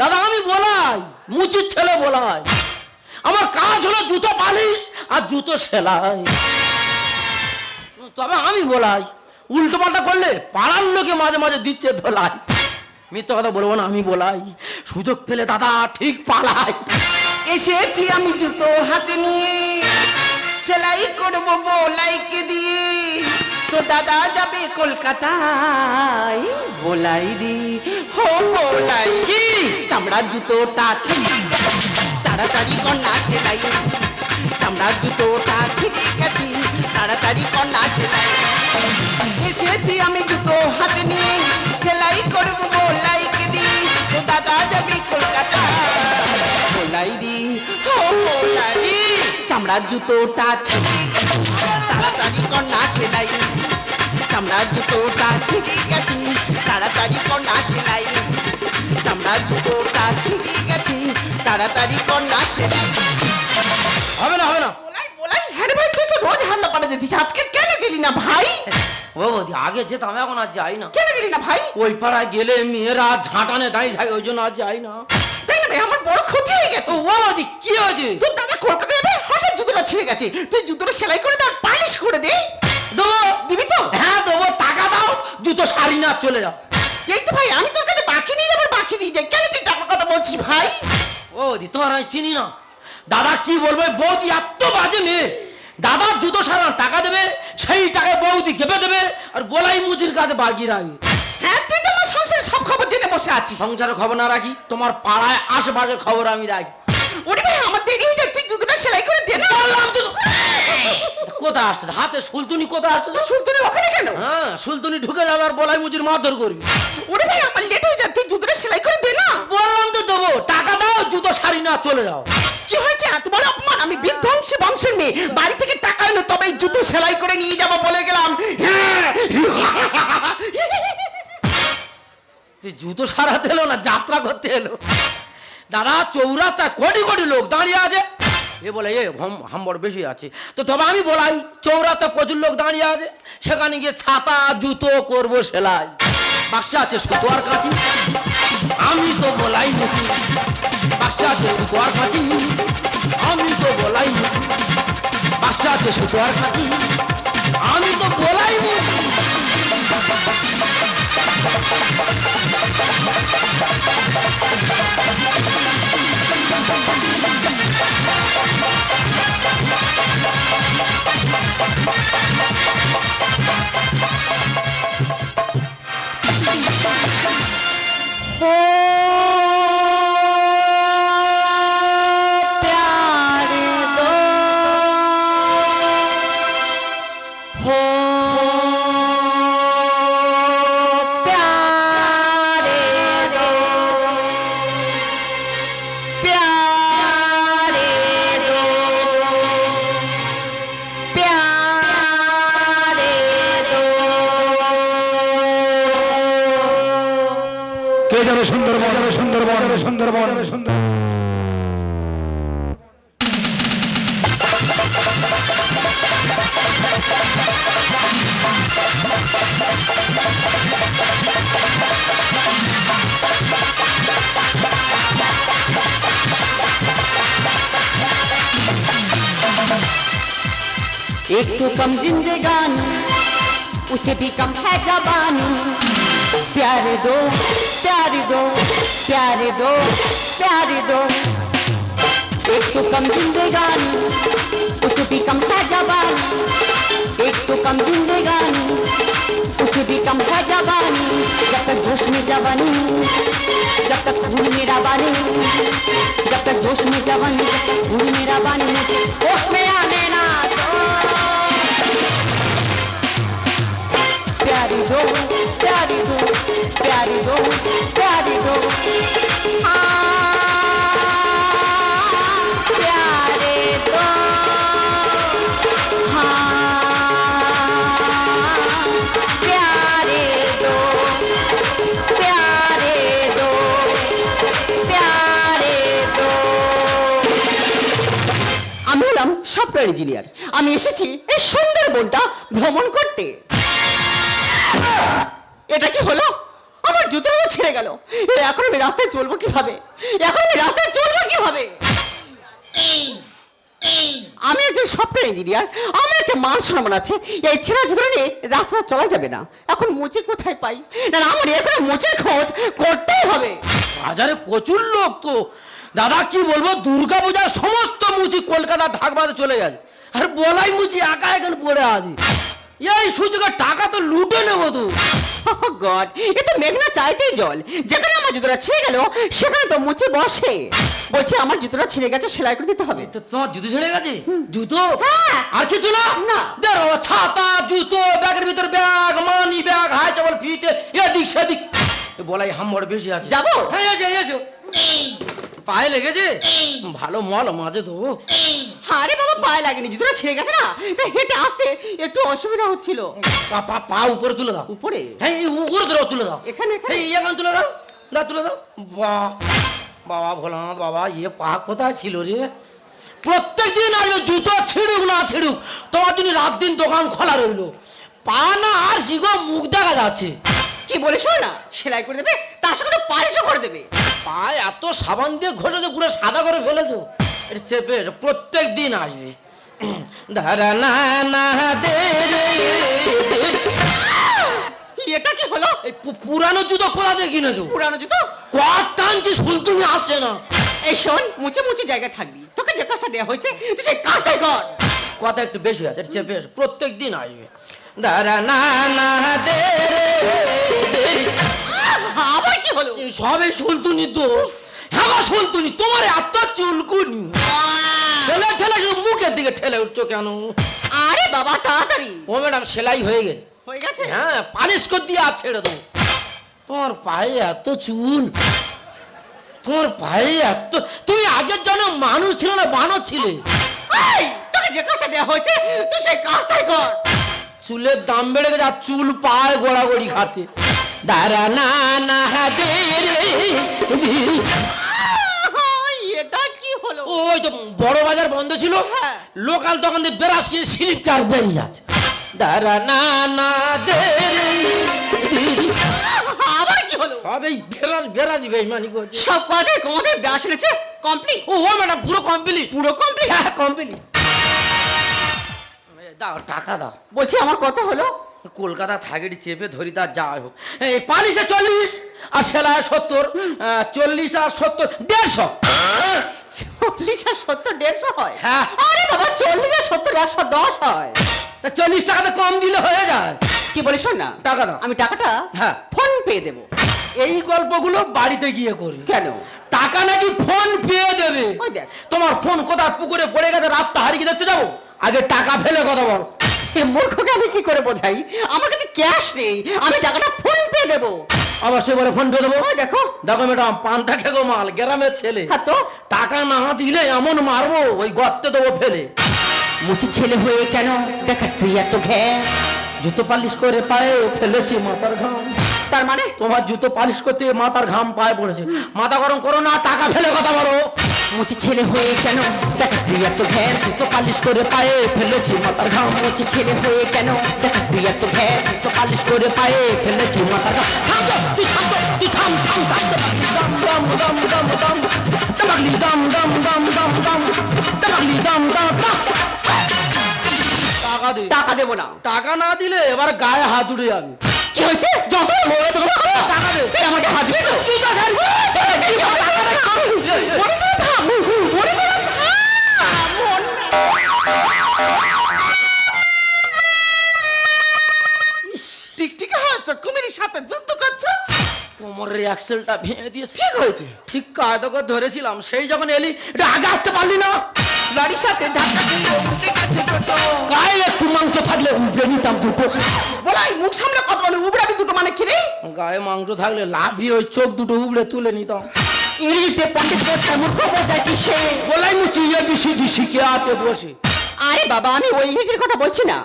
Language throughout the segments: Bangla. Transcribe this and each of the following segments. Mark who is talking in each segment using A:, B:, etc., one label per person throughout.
A: দাদা, আমি বলাই, মুচির ছেলে বলাই। আমার কাজ হলো জুতো পালিশ আর জুতো সেলাই। তবে আমি বলাই, উল্টো পাল্টা করলে পাড়ার লোকে মাঝে মাঝে দিচ্ছে ধোলাই। মিথ্যা কথা বলব না, আমি বলাই। সুযোগ পেলে দাদা, ঠিক পালাই।
B: এসেছি আমি জুতো হাতে নিয়ে, সেলাই করব বোলাইকে দিয়ে। তো দাদা যাবে কলকাতায়। বোলাই রে, হো বোলাই চামড়ার জুতোটা ছিঁড়ে তাড়াতাড়ি কন্যা সেলাই। চামড়ার জুতোটা ছিঁড়ে গেছে। তাড়াতাড়ি কন্যা সেলাই। এসেছি আমি জুতো হাতে নিয়ে। সেলাই করব বোলাইকে দিয়ে তো দাদা যাবে কলকাতা বোলাই রে ও বোলাই চামড়ার জুতোটা ছিঁড়ে গেছে। তাড়াতাড়ি কন্যা সেলাই। চামড়ার জুতোটা ছিঁড়ে গেছে তাড়াতাড়ি কন্যা সেলাই। চামড়ার জুতোটা ছিঁড়ে গেছে তাড়াতাড়ি কন্যা সেলাই।
A: হবে না হবে না।
B: বলাই বলাই হ্যাঁ ভাই তুই তো রোজ হাল্লা পাড়া যেতিস আজকে কেন গেলি না ভাই?
A: ও বৌদি আগে যেতাম এখন আর যাই না।
B: কেন গেলি না ভাই?
A: ওই পাড়ায় গেলে মেয়েরা ঝাঁটানে দাঁড়িয়ে থাকে ওই জন্য আর যাই না।
B: তাই না ভাই আমার বড় ক্ষতি হয়ে গেছে।
A: ও বৌদি কি হয়েছে?
B: তোর দাদা কলকাতা যাবে ছিঁড়ে গেছে। তুই জুতোটা সেলাই করে তার পালিশ করে দে।
A: দেবো
B: দিবি তো?
A: হ্যাঁ দেবো টাকা দাও জুতো শাড়ি না চলে যাও।
B: এই তো ভাই আমি তোর কাছে বাকি নিয়ে যাবার বাকি দিয়ে যাই। কেন তুই টাকার কথা বলছিস ভাই?
A: ও দি তোমার আমি চিনি না। দাদা কি বলবে? বৌদি এত বাজে মেয়ে। দাদা জুতো সারা টাকা দেবে সেই টাকায় বৌদি গেপে দেবে আর গোলাই মুজির কাছে বাগিয়ে রাখবে।
B: হ্যাঁ তুই তো আমার সংসারের সব খবর জেনে বসে আছিস।
A: সংসারের খবর না রাখি তোমার পাড়ায় আশেপাশের খবর আমি রাখি।
B: ওরে ভাই আমার দেরি হয়ে যাচ্ছে তুই জুতোটা সেলাই করে দে না
A: বললাম তো কোথায় আসছে হাতে সুলতুনি কোথায় আসছে
B: সুলতানের ওখানে কেন?
A: হ্যাঁ সুলতুনি ঢুকে যাবে আর বলাই মুজির মারধর করবি।
B: ওরে ভাই আমার লেট হয়ে যাচ্ছে জুতোটা সেলাই করে দে না।
A: বললাম তো দেবো টাকা দাও জুতো শাড়ি না চলে যাও।
B: কি হয়েছে? এত বড় অপমান? আমি বিধ্বংসী বংশের মেয়ে। বাড়ি থেকে টাকা এলো তবে জুতো সেলাই করে নিয়ে যাব বলে গেলাম।
A: জুতো সারাতে এলো না যাত্রা করতে এলো? দাদা চৌরাস্তায় কোটি কোটি লোক দাঁড়িয়ে আছে। এ বলে, এ হাম্বর বেশি আছে। তো তবে আমি বলাই চৌরাতে প্রচুর লোক দাঁড়িয়ে আছে, সেখানে গিয়ে ছাতা, জুতো করব সেলাই। বাক্সা আছে সুতোয়ার কাছি আমি তো বলাই মুখি। বাক্সা আছে সুতোয়ার কাছি আমি তো বলাই মুখি। বাক্সা আছে সুতোয়ার কাছি আমি তো বলাই মুখি।
C: কে যাবে সুন্দরবন যাবে সুন্দরবন যাবে সুন্দরবন যাবে সুন্দর
B: एक तो कम जिंदगानी उसे भी कम है जवानी प्यारे दो प्यारे दो प्यारे दो प्यारे दो। एक तो कम जिंदगानी, उसे भी कम है जवानी एक तो कम जिंदगानी, उसे भी कम है जवानी जब तक जोश में जवानी, जब तक खून मेरा बानी। जब तक जोश में जवानी, जब तक खून मेरा बानी। में সফটওয়্যার ইঞ্জিনিয়ার আমি এসেছি এই সুন্দরবনটা ভ্রমণ করতে। এটা কি হলো? আমার জুতোও ছিঁড়ে গেল। এখন আমি রাস্তায় চলবো কীভাবে? এখন আমি রাস্তায় চলবো কীভাবে? আমি একজন সফটওয়্যার ইঞ্জিনিয়ার আমার একটা মান সম্মান আছে। এই ছেঁড়া জুতো নিয়ে রাস্তা চলা যাবে না। এখন মুচি কোথায় পাই? না, আমার এখানে মুচির খোঁজ করতেই হবে।
A: বাজারে প্রচুর লোক তো। দাদা কি বলব? দুর্গা পূজার সমস্ত মুচি কলকাতা ঢাকবাতে চলে গেছে। আর বলাই মুচি একা এখানে পড়ে আছি। এই সুযোগের টাকা তো লুটে নেব তো।
B: গড এ তো মেঘনা চাইতেই জল। যেখানে আমার জুতোটা ছিঁড়ে গেল সেখানে তো মুচি বসে। বলছে আমার জুতোটা ছিঁড়ে গেছে সেলাই করে দিতে হবে।
A: তো তোমার জুতো ছেড়ে গেছে? জুতো?
B: হ্যাঁ।
A: আর কিছু না?
B: না।
A: দেখো ছাতা জুতো ব্যাগের ভিতর ব্যাগ মানি ব্যাগ হাই চাবল ফিতে এদিক সেদিক। বলাই হাম্বর বেশি আছে।
B: যাব?
A: হ্যাঁ এসো এসো পায়ে লেগেছে? ভালো মল মাঝে তো।
B: আরে বাবা পায়ে লাগেনি জুতোটা ছেড়ে গেছে না? তাই হেঁটে আসতে একটু অসুবিধা হচ্ছিল।
A: পা পা পা উপরে তুলে দাও।
B: উপরে?
A: হ্যাঁ এই উপরে তুলে তুলে দাও।
B: এখানে, এখানে?
A: এই এখানে তুলে দাও। দাও তুলে দাও। বাহ। বাবা ভোলানাথ বাবা ইয়ে পা কোথায় ছিল রে? প্রত্যেক দিন আসবে জুতো ছিঁড়ুক না ছিঁড়ুক তোমার জন্য রাত দিন দোকান খোলা রইল। পা না আর শিখো মুখ দেখা যাচ্ছে।
B: কি বলে শোনো না সেলাই করে দেবে তার সঙ্গে পালিশও করে দেবে।
A: পা এত সাবান দিয়ে ঘষেছো পুরো সাদা করে ফেলেছো। এটা চেপে প্রত্যেক দিন আসবে। দাঁড়া না না দে।
B: এটা কি হলো?
A: এই পুরানো জুতো কোথা দিয়ে কিনেছো?
B: পুরানো জুতো?
A: কট টানছি শুন তুমি আসছে না।
B: এই শোন মুছে মুছে জায়গায় থাকবি। তোকে যে কাজটা দেওয়া হয়েছে তুই সেই কাজটাই কর।
A: কথা একটু বেশি আছে এটা চেপে প্রত্যেক দিন আসবে। দাঁড়া না না দে।
B: হলো
A: সবে শুনতুনি তো হ্যাঁ শুনতুনি তোমার এত চুলকুনি ঠেলে ঠেলে মুখের দিকে ঠেলে উঠছো কেন?
B: আরে বাবা তাড়াতাড়ি।
A: ও ম্যাডাম সেলাই হয়ে গেছে।
B: হয়ে গেছে?
A: হ্যাঁ পালিশ করে দিয়ে আর ছেড়ে দেবো। তোমার পায়ে এত চুল। তোমার পায়ে এত তুমি আগের জন্য মানুষ ছিল না বানর ছিলে।
B: তোকে যে কাজটা দেওয়া হয়েছে তুই সেই কাজটাই কর?
A: চুলের দাম বেড়ে গেছে আর চুল পায়ে গোড়াগড়ি খাচ্ছে। দাঁড়া না না দে রে দি।
B: এটা কি হলো?
A: ওই তো বড় বাজার বন্ধ ছিল।
B: হ্যাঁ।
A: লোকাল দোকান দিয়ে বেরাস কিনে স্লিপ কার বেরিয়ে যাচ্ছে। দাঁড়া না দে
B: আবার কি হলো?
A: সব এই বেরাস বেরাস বেইমানি করছে।
B: সব কটাই কমাতে ব্রাশ এনেছে? কমপ্লিট
A: ও ও ম্যাডাম পুরো কমপ্লিট
B: পুরো কমপ্লিট
A: হ্যাঁ কমপ্লিট দাও টাকা দাও।
B: বলছি আমার কথা হলো
A: কলকাতা থাকেটি চেপে ধরি তার যাওয়া হোক। এই পালিশে চল্লিশ আর সেলায় সত্তর চল্লিশ আর সত্তর দেড়শো।
B: চল্লিশ আর সত্তর দেড়শো হয়?
A: হ্যাঁ।
B: আরে বাবা চল্লিশ আর সত্তর একশো দশ হয়।
A: তা চল্লিশ টাকাতে কম দিলে হয়ে যায়।
B: কি বলে শোন না
A: টাকা দাও।
B: আমি টাকাটা
A: হ্যাঁ।
B: ফোন পে দেবো।
A: এই গল্পগুলো বাড়িতে গিয়ে করি
B: কেন?
A: টাকা নাকি ফোন পেয়ে দেবে। তোমার ফোন কোথায়? পুকুরে পড়ে গেছে রাতটা হারিয়ে দেখতে যাব? আগে টাকা ফেলে কথা বল।
B: মূর্খকে আমি কি করে বোঝাই? আমার কাছে ক্যাশ নেই আমি টাকাটা ফোন পে দেবো।
A: অবশ্যই বলে ফোন পে দেবো?
B: দেখো।
A: দেখো ম্যাডাম পানটা খেগো মাল গ্রামের ছেলে।
B: হ্যাঁ তো?
A: টাকা না দিলে এমন মারবো ওই গর্তে দেবো ফেলে।
B: মুচি ছেলে হয়ে কেন? দেখাস তুই এত ঘ্যা
A: জুতো পালিশ করে পায়ে ফেলেছি মাথার ঘাম।
B: তার মানে?
A: তোমার জুতো পালিশ করতে মাথার ঘাম পায়ে পড়েছে। মাথা গরম করো না টাকা ফেলে কথা বলো।
B: মুচি ছেলে হয়ে কেন? এত ঘ্যা
A: জুতো পালিশ করে পায়ে ফেলেছি মাথার ঘাম।
B: মুচি ছেলে হয়ে কেন? এত ঘ্যা
A: জুতো পালিশ করে পায়ে ফেলেছি মাথার ঘাম। তুই থাম তুই থাম থাম থাম। দাম দাম দাম দাম দাম। দামাগলি দাম দাম দাম দাম দাম। দামাগলি দাম দাম দাম। টাকা
B: টাকা দেবো না।
A: টাকা না দিলে এবার গায়ে হাত উড়ে যাবে।
B: কি হয়েছে? যত মনে তো
A: টাকা দে
B: তুই আমাকে হাত দিবি তো?
A: তুই তো
B: করে করে
D: টিকটিকি কুমিরের সাথে যুদ্ধ করছে।
A: কোমরের অ্যাক্সেলটা ভেঙে দিয়েছে। ঠিক হয়েছে। ঠিক কায়দা করে ধরেছিলাম। সেই যখন এলি এটা আগে আসতে পারলি না।
D: লরির সাথে ধাক্কা গেছে
A: গায়ে একটু মাংস থাকলে উঠে নিতাম দুটো।
D: বলাই মুখ সামনে কত বলে উবড়াবি দুটো মানে কি রে?
A: গায়ে মাংস থাকলে লাভি ওই চোখ দুটো উবড়ে তুলে নিতাম।
B: ইংরেজিতে পণ্ডিত বোঝায় মূর্খ বোঝায় কি সে
A: বলাই মুচি ইয়ে বিশি ডিসি কে আছে বসে?
B: আরে বাবা আমি ওই ইংরেজির কথা বলছি না?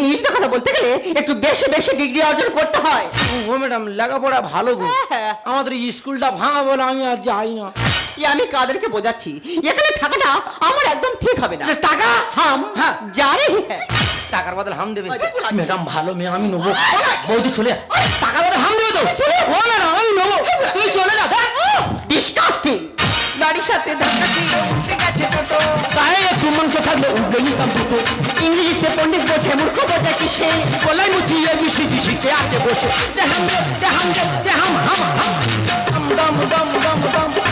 B: ইংরেজিতে কথা বলতে গেলে একটু বেশি বেশি ডিগ্রি অর্জন করতে হয়।
A: ও ম্যাডাম লেখাপড়া ভালো গো।
B: হ্যাঁ।
A: আমাদের স্কুলটা ভাঙা বলে আমি আর যাই না।
B: এই আমি কাদেরকে বোঝাচ্ছি? এখানে থাকাটা আমার একদম ঠিক হবে না।
A: টাকা?
B: হাম
A: হ্যাঁ।
B: যা রে
A: টাকার বদলে হাম দেবে।
D: আরে,
A: ম্যাডাম ভালো মেয়ে আমি নেব। বৌদি চলে টাকার বদলে হাম দেবে তো? ও ম্যাডাম আমি নেব। তুই চলে যা
B: ডিসকাস্টিং। গাড়ির সাথে ধাক্কা দিয়ে উঠে গেছে টোটো।
A: গায়ে একটু মাংস থাকলে উঠবে নিতাম দুটো।
B: ইংরেজিতে পণ্ডিত বোঝে মূর্খ বোঝে কি সে।
A: বলাই মুচি এ মিশি দিশিতে আছে বসে? দেহাম দে দেহাম দে দেহাম হাম হাম দম দম দম দম।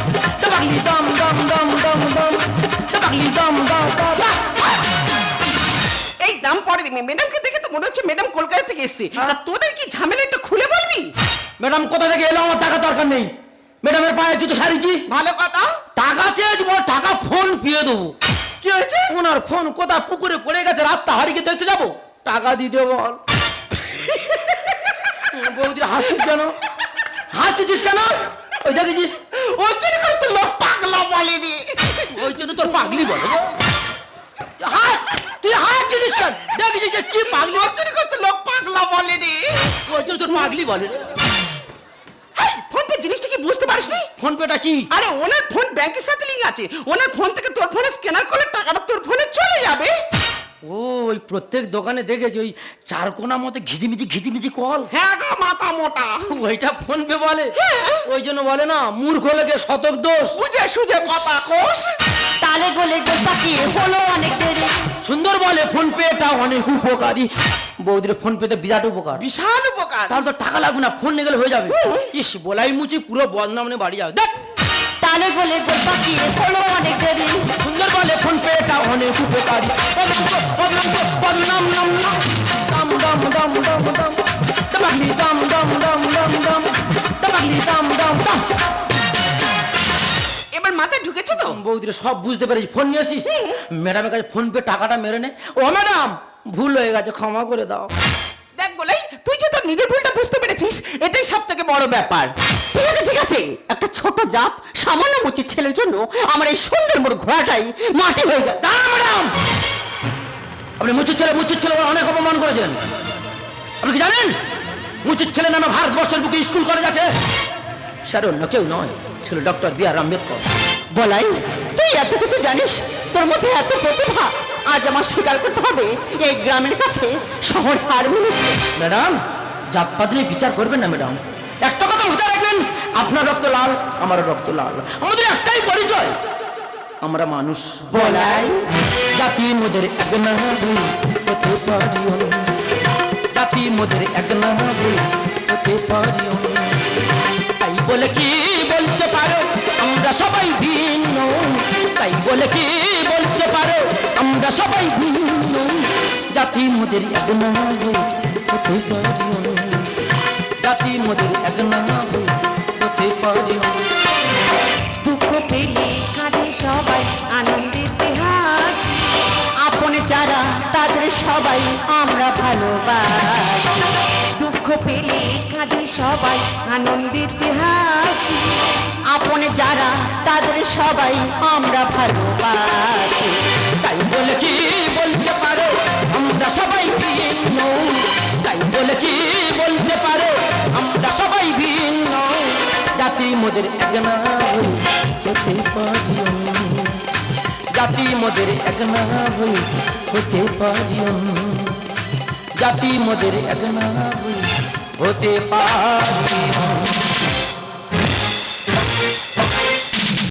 D: এই দাম পরে দিবি ম্যাডামকে দেখে তো মনে হচ্ছে ম্যাডাম কলকাতা থেকে এসছে। তা তোদের কি ঝামেলা একটু খুলে বলবি?
A: ম্যাডাম কোথা থেকে এলো? আমার টাকা দরকার নেই। ম্যাডামের পায়ে জুতো সারিছি
D: ভালো কথা।
A: টাকা চেয়েছি বল টাকা ফোন পেয়ে দেবো।
D: কি হয়েছে?
A: ওনার ফোন কোথা পুকুরে পড়ে গেছে রাতটা হারিকে দেখতে যাব। টাকা দিতে বল। বৌদি হাসছিস কেন? হাসছিস কেন? ওই দেখেছিস?
D: ওই জন্য
A: তোর পাগলি বলে হাস তুই হাসছিস কেন দেখেছিস যে কি পাগলি
D: ওই জন্য করে তো লোক পাগলা বলেনি।
A: জন্য তোর পাগলি বলে
D: ফোন পে জিনিসটা কি বুঝতে পারিসনি?
A: ফোন পেটা কি?
D: আরে ওনার ফোন ব্যাংকের সাথে লিঙ্ক আছে। ওনার ফোন থেকে তোর ফোনে স্ক্যানার করলে টাকাটা তোর ফোনে চলে যাবে।
A: ও ওই প্রত্যেক দোকানে দেখেছি ওই চার কোনা মতো ঘিজিমিজি ঘিজিমিজি কল।
D: হ্যাঁ গো মাথা মোটা।
A: ওইটা ফোন পে বলে ওই জন্য বলে না মূর্খ লেগে শতক দোষ।
D: বুঝে সুঝে কথা কোষ
B: তালে গলে গোল পাকিয়ে হলো অনেক দেরি।
A: সুন্দর বলে ফোন পেটা অনেক উপকারী। বৌদির ফোন পেতে বিরাট উপকার।
D: বিশাল উপকার।
A: তাহলে তো টাকা লাগবে না ফোন নিয়ে গেলে হয়ে যাবে। ইস বলাই মুচি পুরো বদনাম নিয়ে বাড়ি যাবে। দেখ।
B: তালে গলে গোল পাকিয়ে হলো অনেক দেরি।
A: সুন্দর বলে ফোন পেটা অনেক উপকারী। বদনাম বদনাম বৌদিরা সব বুঝতে পেরেছি ফোন নিয়ে আসিস? ম্যাডামের কাছে ফোন পে টাকাটা মেরে নে। ও ম্যাডাম ভুল হয়ে গেছে ক্ষমা করে দাও।
D: দেখ বলে তুই যে তোর নিজের ভুলটা বুঝতে পেরেছিস এটাই সব থেকে বড় ব্যাপার।
B: ঠিক আছে ঠিক আছে। একটা ছোট জাপ সামান্য মুচির ছেলের জন্য আমার এই সুন্দর মোড় ঘোড়াটাই মাটি হয়ে গেল।
A: দাঁড়া ম্যাডাম! আপনি মুচুর ছেলে মুচুর ছেলে অনেক অপমান করেছেন। আপনি কি জানেন? মুচুর ছেলে নামে ভারতবর্ষের বুকে স্কুল কলেজ আছে। স্যার অন্য কেউ নয় ছিল ডক্টর বি আর আম্বেদকর।
B: বলাই তুই এত কিছু জানিস? তোর মধ্যে এত প্রতিভা আজ আমার স্বীকার করতে হবে এই গ্রামের কাছে শহর হার
A: ম্যাডাম জাতপাত নিয়ে বিচার করবেন না ম্যাডাম। একটা কথা মাথায় রাখবেন আপনার রক্ত লাল আমার রক্ত লাল। আমাদের একটাই পরিচয় আমরা মানুষ।
B: বলাই।
A: জাতি মোদের এক না হতে পারিও জাতি মোদের এক না হতে পারিও তাই বলে কি আমরা সবাই ভিন্ন, তাই বলে কি বলতে পারো? আমরা সবাই ভিন্ন, জাতি মোদের এক না হতে পারিও জাতি মোদের এক না হতে
B: দুঃখ পেলে কাঁদে সবাই, আনন্দিতে হাসি। আপন যারা, তাদের সবাই আমরা ভালোবাসি। দুঃখ পেলে কাঁদে সবাই, আনন্দিতে হাসি। আপন যারা, তাদের সবাই আমরা ভালোবাসি।
A: তাই বলে কি বলতে পারো, আমরা সবাই ভিন্ন। তাই বলে কি বলতে পারো, আমরা সবাই ভিন্ন। জাতি মোদের এক জাতি মোদের এক না হই, হতে পারিও জাতি মোদের এক না হই, হতে পারিও